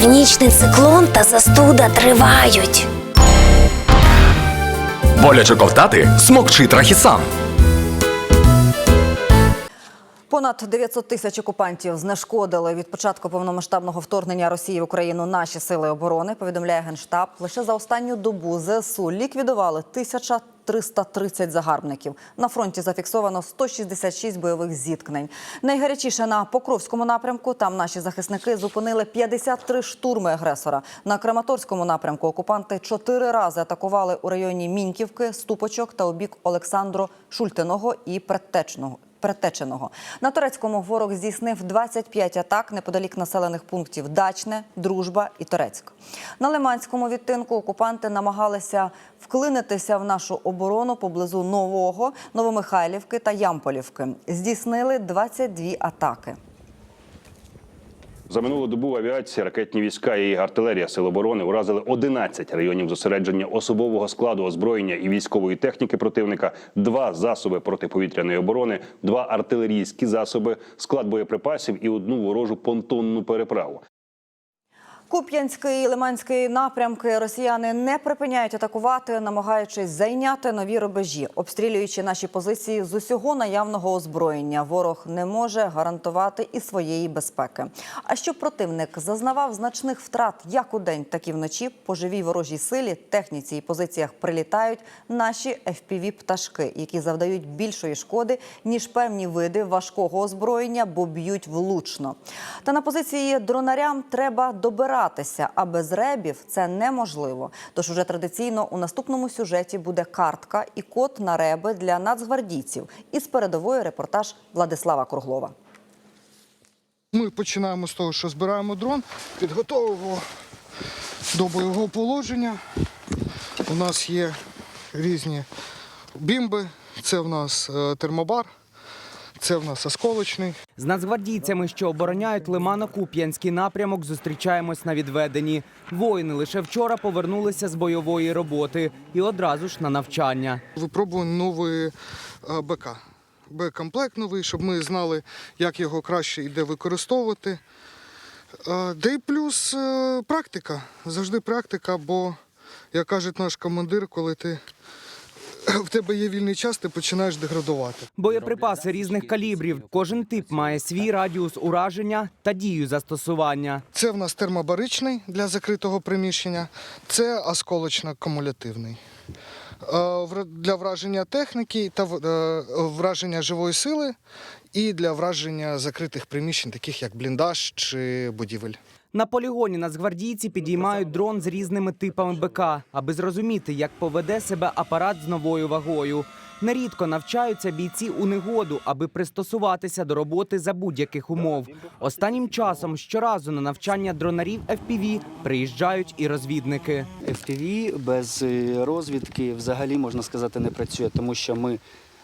Північний циклон та застуда тривають. Боляче ковтати смокчи трахісан. Понад 900 тисяч окупантів знешкодили від початку повномасштабного вторгнення Росії в Україну наші сили оборони. Повідомляє генштаб. Лише за останню добу ЗСУ ліквідували 1330 загарбників. На фронті зафіксовано 166 бойових зіткнень. Найгарячіше на Покровському напрямку. Там наші захисники зупинили 53 штурми агресора. На Краматорському напрямку окупанти чотири рази атакували у районі Міньківки, Ступочок та у бік Олександро Шультиного і Предтечного. Перетеченого на турецькому ворог здійснив 25 атак неподалік населених пунктів Дачне, Дружба і Торецьк. На Лиманському відтинку окупанти намагалися вклинитися в нашу оборону поблизу Нового, Новомихайлівки та Ямполівки. Здійснили 22 атаки. За минулу добу авіація, ракетні війська і артилерія Сил оборони уразили 11 районів зосередження особового складу озброєння і військової техніки противника, два засоби протиповітряної оборони, два артилерійські засоби, склад боєприпасів і одну ворожу понтонну переправу. Куп'янський і Лиманський напрямки росіяни не припиняють атакувати, намагаючись зайняти нові рубежі, обстрілюючи наші позиції з усього наявного озброєння. Ворог не може гарантувати і своєї безпеки. А щоб противник зазнавав значних втрат як у день, так і вночі, по живій ворожій силі, техніці і позиціях прилітають наші fpv пташки, які завдають більшої шкоди ніж певні види важкого озброєння, бо б'ють влучно. Та на позиції дронарям треба добиратися, а без ребів це неможливо. Тож уже традиційно у наступному сюжеті буде картка і код на реби для нацгвардійців. Із передової репортаж Владислава Круглова. Ми починаємо з того, що збираємо дрон, підготовуємо до бойового положення. У нас є різні бімби, це в нас е, термобар, це в нас осколочний. З нацгвардійцями, що обороняють Лимано-Куп'янський напрямок, зустрічаємось на відведенні. Воїни лише вчора повернулися з бойової роботи і одразу ж на навчання. Випробуємо новий е, БК. Б-комплект новий, щоб ми знали, як його краще і де використовувати. Е, Де й плюс е, практика. Завжди практика, бо, як каже наш командир, коли ти в тебе є вільний час, ти починаєш деградувати. Боєприпаси різних калібрів. Кожен тип має свій радіус ураження та дію застосування. Це в нас термобаричний для закритого приміщення, це осколочно-кумулятивний. Е, Для враження техніки та е, враження живої сили і для враження закритих приміщень, таких як бліндаж чи будівель. На полігоні нацгвардійці підіймають дрон з різними типами БК, аби зрозуміти, як поведе себе апарат з новою вагою. Нерідко навчаються бійці у негоду, аби пристосуватися до роботи за будь-яких умов. Останнім часом щоразу на навчання дронарів FPV приїжджають і розвідники. FPV без е, розвідки взагалі можна сказати не працює, тому що ми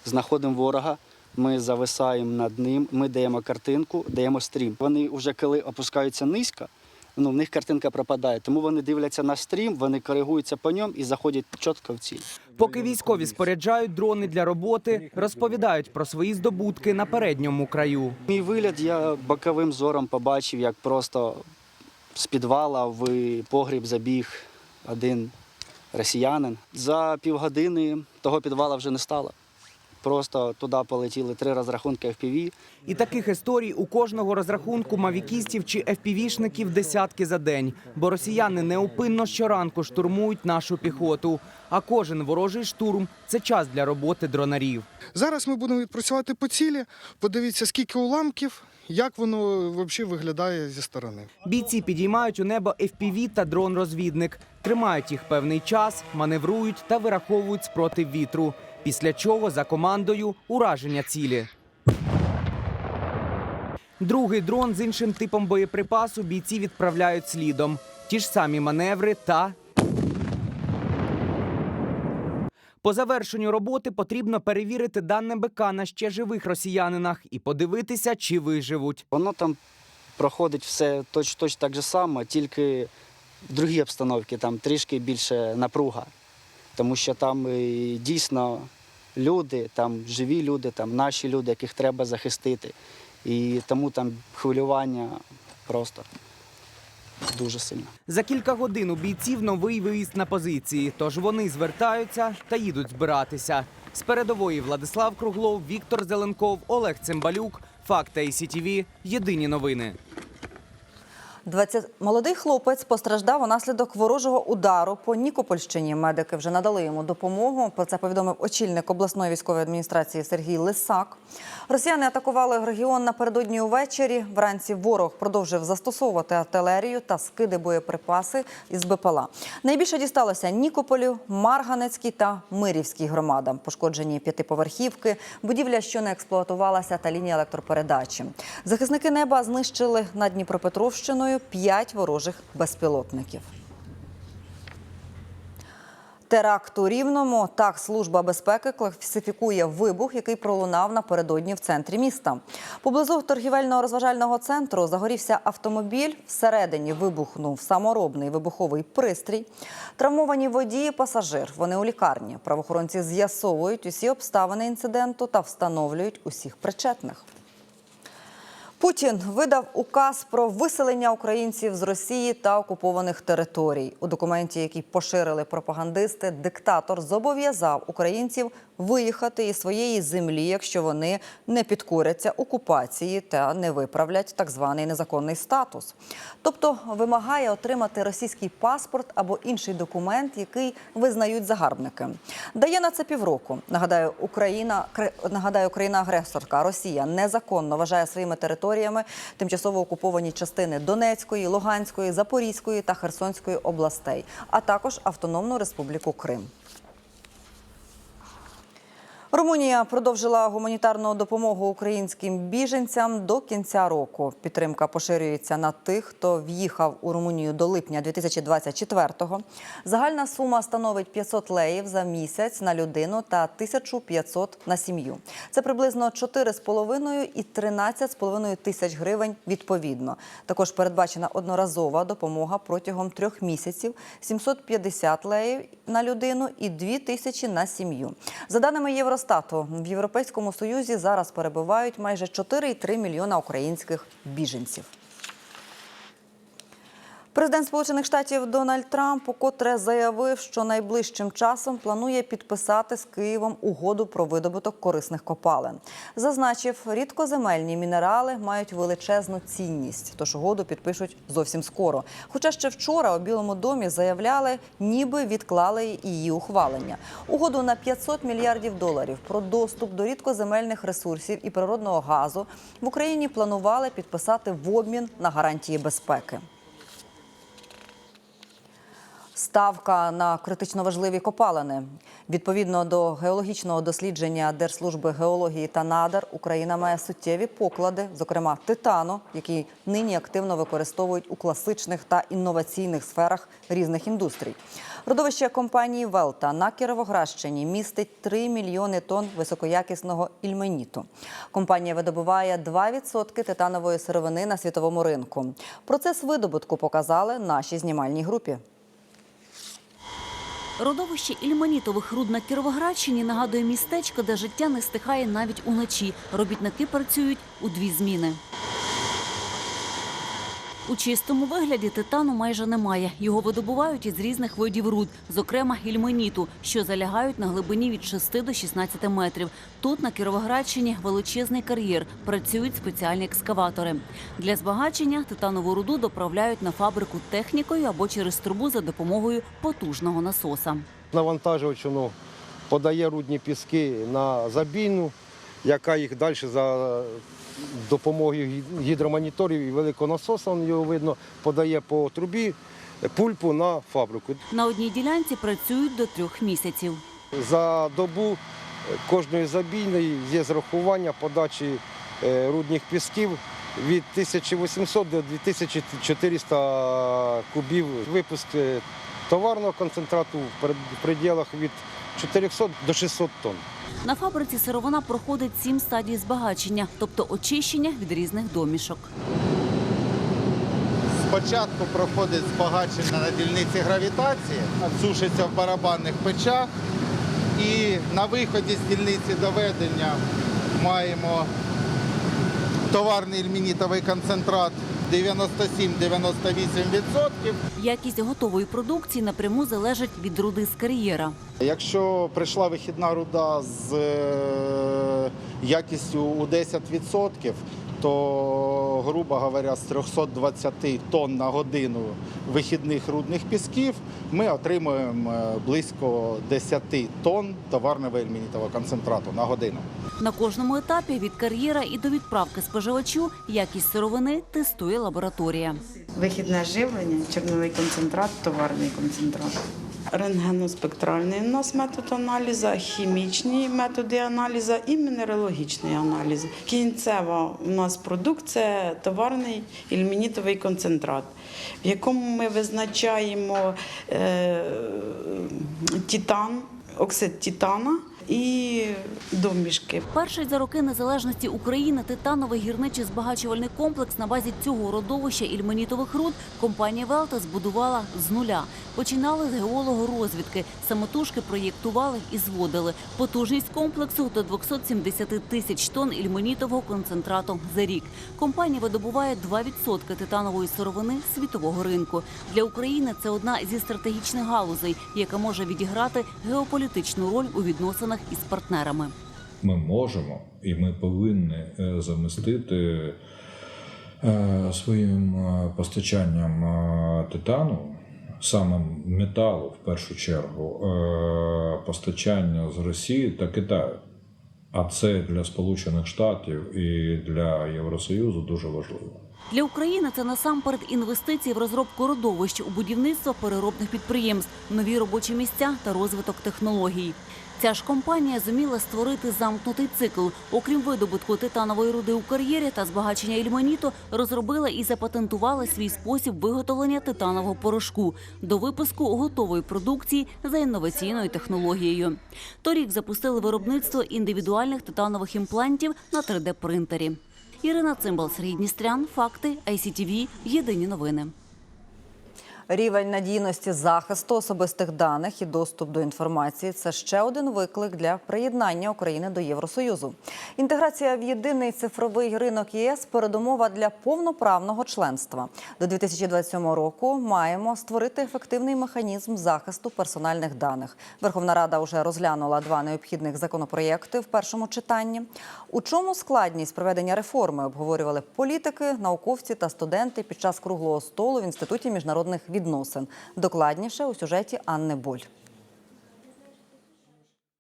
знаходимо ворога, ми зависаємо над ним, ми даємо картинку, даємо стрім. Вони вже коли опускаються низько, ну в них картинка пропадає. Тому вони дивляться на стрім, вони коригуються по ньому і заходять чітко в ціль. Поки військові споряджають дрони для роботи, розповідають про свої здобутки на передньому краю. Мій вигляд я боковим зором побачив, як просто з підвала в погріб забіг один росіянин. За півгодини того підвала вже не стало. Просто туди полетіли три розрахунки FPV. І таких історій у кожного розрахунку мавікістів чи FPV-шників десятки за день. Бо росіяни неупинно щоранку штурмують нашу піхоту. А кожен ворожий штурм це час для роботи дронарів. Зараз ми будемо відпрацювати по цілі. Подивіться, скільки уламків, як воно взагалі виглядає зі сторони. Бійці підіймають у небо FPV та дрон-розвідник, тримають їх певний час, маневрують та вираховують спротив вітру. Після чого за командою ураження цілі. Другий дрон з іншим типом боєприпасу бійці відправляють слідом. Ті ж самі маневри та. По завершенню роботи потрібно перевірити дане БК на ще живих росіянинах і подивитися, чи виживуть. Воно там проходить все точ, точ так же само, тільки в другій обстановці, там трішки більше напруга. Тому що там е, дійсно люди, там живі люди, там наші люди, яких треба захистити. І тому там хвилювання просто. дуже сильно. За кілька годин у бійців новий виїзд на позиції, тож вони звертаються та їдуть збиратися. З передової Владислав Круглов, Віктор Зеленков, Олег Цимбалюк. Факт ICTV. Єдині новини. 20... Молодий хлопець постраждав унаслідок ворожого удару по Нікопольщині. Медики вже надали йому допомогу. Про це повідомив очільник обласної військової адміністрації Сергій Лисак. Росіяни атакували регіон напередодні увечері. Вранці ворог продовжив застосовувати артилерію та скиди боєприпаси із БПЛА. Найбільше дісталося Нікополю, Марганецькій та Мирівській громадам. Пошкоджені п'ятиповерхівки, будівля, що не експлуатувалася, та лінія електропередачі. Захисники неба знищили над Дніпропетровщиною п'ять ворожих безпілотників. Теракт у Рівному. Так, служба безпеки класифікує вибух, який пролунав напередодні в центрі міста. Поблизу торгівельно-розважального центру загорівся автомобіль. Всередині вибухнув саморобний вибуховий пристрій. Травмовані водії, пасажир. Вони у лікарні. Правоохоронці з'ясовують усі обставини інциденту та встановлюють усіх причетних. Путін видав указ про виселення українців з Росії та окупованих територій. У документі, який поширили пропагандисти, диктатор зобов'язав українців виїхати із своєї землі, якщо вони не підкоряться окупації та не виправлять так званий незаконний статус. Тобто вимагає отримати російський паспорт або інший документ, який визнають загарбники. Дає на це півроку. Нагадаю, Україна нагадаю, країна агресорка Росія незаконно вважає своїми територіями тимчасово окуповані частини Донецької, Луганської, Запорізької та Херсонської областей, а також Автономну Республіку Крим. Румунія продовжила гуманітарну допомогу українським біженцям до кінця року. Підтримка поширюється на тих, хто в'їхав у Румунію до липня 2024-го. Загальна сума становить 500 леїв за місяць на людину та 1500 на сім'ю. Це приблизно 4,5 і 13,5 тисяч гривень відповідно. Також передбачена одноразова допомога протягом трьох місяців, 750 леїв на людину і 2 тисячі на сім'ю. За даними Євростату, в Європейському Союзі зараз перебувають майже 4,3 мільйона українських біженців. Президент Сполучених Штатів Дональд Трамп укотре заявив, що найближчим часом планує підписати з Києвом угоду про видобуток корисних копалин. Зазначив, рідкоземельні мінерали мають величезну цінність, тож угоду підпишуть зовсім скоро. Хоча ще вчора у Білому домі заявляли, ніби відклали її ухвалення. Угоду на 500 мільярдів доларів про доступ до рідкоземельних ресурсів і природного газу в Україні планували підписати в обмін на гарантії безпеки. Ставка на критично важливі копалини. Відповідно до геологічного дослідження Держслужби геології та надар, Україна має суттєві поклади, зокрема титану, який нині активно використовують у класичних та інноваційних сферах різних індустрій. Родовище компанії Велта на Кіровоградщині містить 3 мільйони тонн високоякісного ільменіту. Компанія видобуває 2% титанової сировини на світовому ринку. Процес видобутку показали нашій знімальній групі. Родовище ільманітових руд на Кіровоградщині нагадує містечко, де життя не стихає навіть уночі. Робітники працюють у дві зміни. У чистому вигляді титану майже немає. Його видобувають із різних видів руд, зокрема ільменіту, що залягають на глибині від 6 до 16 метрів. Тут, на Кіровоградщині, величезний кар'єр. Працюють спеціальні екскаватори. Для збагачення титанову руду доправляють на фабрику технікою або через трубу за допомогою потужного насоса. Навантажувач воно подає рудні піски на забійну, яка їх далі за допомогою гідромоніторів і великого насоса, он його видно, подає по трубі пульпу на фабрику. На одній ділянці працюють до трьох місяців. За добу кожної забійної є зрахування подачі е, рудних пісків від 1800 до 2400 кубів. Випуск е, товарного концентрату в пределах від 400 до 600 тонн. На фабриці сировина проходить сім стадій збагачення, тобто очищення від різних домішок. Спочатку проходить збагачення на дільниці гравітації, сушиться в барабанних печах. І на виході з дільниці доведення маємо товарний ільмінітовий концентрат 97-98%. Якість готової продукції напряму залежить від руди з кар'єра. Якщо прийшла вихідна руда з е, якістю у 10%, то, грубо говоря, з 320 тонн на годину вихідних рудних пісків ми отримуємо е, близько 10 тонн товарного ельмінітового концентрату на годину. На кожному етапі від кар'єра і до відправки споживачу якість сировини тестує лабораторія. Вихідне живлення, чорновий концентрат, товарний концентрат. Рентгеноспектральний у нас метод аналізу, хімічні методи аналізу і мінералогічний аналіз. Кінцева у нас продукт це товарний ільмінітовий концентрат, в якому ми визначаємо е, титан, оксид титана і домішки. Перший за роки незалежності України титановий гірничий збагачувальний комплекс на базі цього родовища ільменітових руд компанія Велта збудувала з нуля. Починали з геологорозвідки, самотужки проєктували і зводили. Потужність комплексу до 270 тисяч тонн ільменітового концентрату за рік. Компанія видобуває 2% титанової сировини світового ринку. Для України це одна зі стратегічних галузей, яка може відіграти геополітичну роль у відносинах із партнерами. ми можемо і ми повинні е, замістити е, своїм е, постачанням титану, саме металу, в першу чергу, постачання з Росії та Китаю. А це для Сполучених Штатів і для Євросоюзу дуже важливо. Для України це насамперед інвестиції в розробку родовищ у будівництво переробних підприємств, нові робочі місця та розвиток технологій. Ця ж компанія зуміла створити замкнутий цикл. Окрім видобутку титанової руди у кар'єрі та збагачення ільменіту, розробила і запатентувала свій спосіб виготовлення титанового порошку до випуску готової продукції за інноваційною технологією. Торік запустили виробництво індивідуальних титанових імплантів на 3D-принтері. Ірина Цимбал, Сергій Дністрян, Факти, ICTV, Єдині новини. Рівень надійності захисту особистих даних і доступ до інформації це ще один виклик для приєднання України до Євросоюзу. Інтеграція в єдиний цифровий ринок ЄС передумова для повноправного членства. До 2027 року маємо створити ефективний механізм захисту персональних даних. Верховна Рада вже розглянула два необхідних законопроєкти в першому читанні. У чому складність проведення реформи обговорювали політики, науковці та студенти під час круглого столу в інституті міжнародних відносин. Докладніше у сюжеті Анни Боль.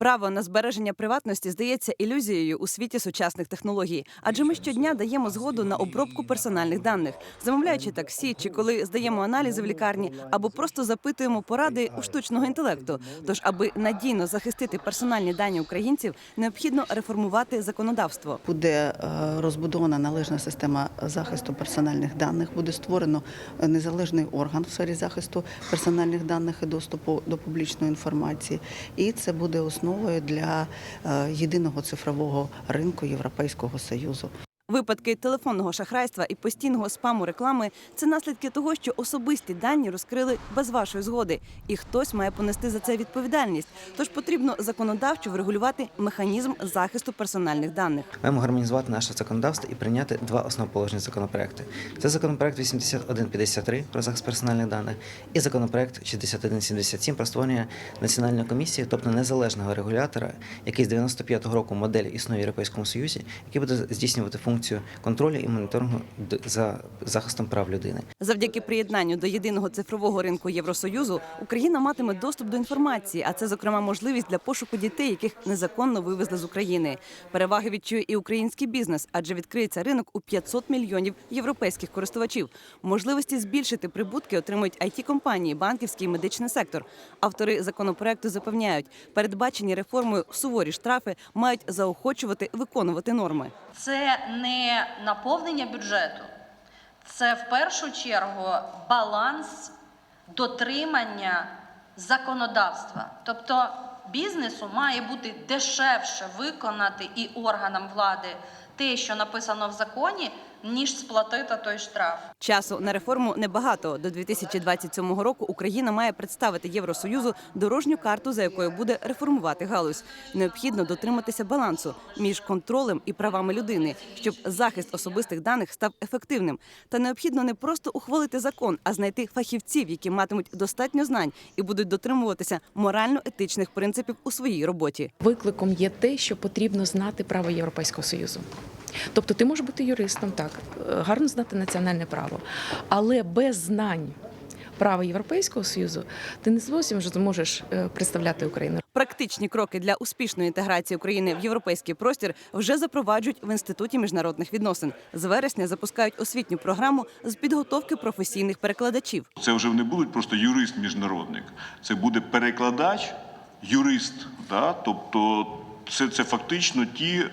Право на збереження приватності здається ілюзією у світі сучасних технологій, адже ми щодня даємо згоду на обробку персональних даних, замовляючи таксі чи коли здаємо аналізи в лікарні, або просто запитуємо поради у штучного інтелекту. Тож, аби надійно захистити персональні дані українців, необхідно реформувати законодавство. Буде е, розбудована належна система захисту персональних даних. Буде створено е, незалежний орган в сфері захисту персональних даних і доступу до публічної інформації. І це буде основою для е, єдиного цифрового ринку Європейського союзу. Випадки телефонного шахрайства і постійного спаму реклами це наслідки того, що особисті дані розкрили без вашої згоди, і хтось має понести за це відповідальність. Тож потрібно законодавчо врегулювати механізм захисту персональних даних. Маємо гармонізувати наше законодавство і прийняти два основоположні законопроекти. Це законопроект 8153 про захист персональних даних і законопроект 6177 про створення національної комісії, тобто незалежного регулятора, який з 95-го року модель існує в Європейському Союзі, який буде здійснювати функцію контролю і моніторингу д- за захистом прав людини. Завдяки приєднанню до єдиного цифрового ринку Євросоюзу Україна матиме доступ до інформації, а це зокрема можливість для пошуку дітей, яких незаконно вивезли з України. Переваги відчує і український бізнес, адже відкриється ринок у 500 мільйонів європейських користувачів. Можливості збільшити прибутки отримують it компанії, банківський і медичний сектор. Автори законопроекту запевняють, передбачені реформою суворі штрафи мають заохочувати виконувати норми. Це не наповнення бюджету, це в першу чергу баланс дотримання законодавства. Тобто бізнесу має бути дешевше виконати і органам влади те, що написано в законі, ніж сплатити той штраф. Часу на реформу небагато. До 2027 року Україна має представити Євросоюзу дорожню карту, за якою буде реформувати галузь. Необхідно дотриматися балансу між контролем і правами людини, щоб захист особистих даних став ефективним. Та необхідно не просто ухвалити закон, а знайти фахівців, які матимуть достатньо знань і будуть дотримуватися морально-етичних принципів у своїй роботі. Викликом є те, що потрібно знати право Європейського союзу. Тобто, ти можеш бути юристом, так е, гарно знати національне право, але без знань права Європейського союзу ти не зовсім ж зможеш е, представляти Україну. Практичні кроки для успішної інтеграції України в європейський простір вже запроваджують в інституті міжнародних відносин. З вересня запускають освітню програму з підготовки професійних перекладачів. Це вже не будуть просто юрист-міжнародник, це буде перекладач, юрист. Да? Тобто це, це фактично ті е,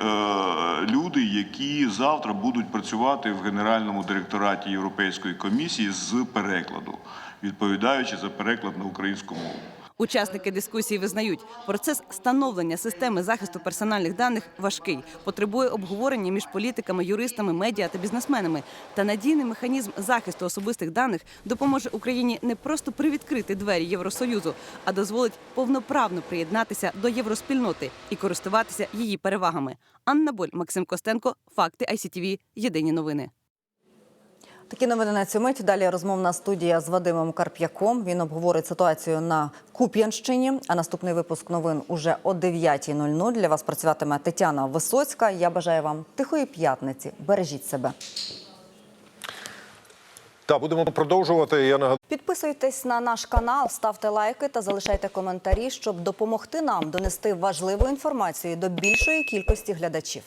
люди, які завтра будуть працювати в Генеральному директораті Європейської комісії з перекладу, відповідаючи за переклад на українську мову. Учасники дискусії визнають, процес становлення системи захисту персональних даних важкий, потребує обговорення між політиками, юристами, медіа та бізнесменами. Та надійний механізм захисту особистих даних допоможе Україні не просто привідкрити двері Євросоюзу, а дозволить повноправно приєднатися до євроспільноти і користуватися її перевагами. Анна Боль, Максим Костенко, факти ICTV, Єдині новини. Такі новини на цю мить. Далі розмовна студія з Вадимом Карп'яком. Він обговорить ситуацію на Куп'янщині. А наступний випуск новин уже о 9.00. Для вас працюватиме Тетяна Висоцька. Я бажаю вам тихої п'ятниці. Бережіть себе. Та будемо продовжувати. Я нагадаю. Підписуйтесь на наш канал, ставте лайки та залишайте коментарі, щоб допомогти нам донести важливу інформацію до більшої кількості глядачів.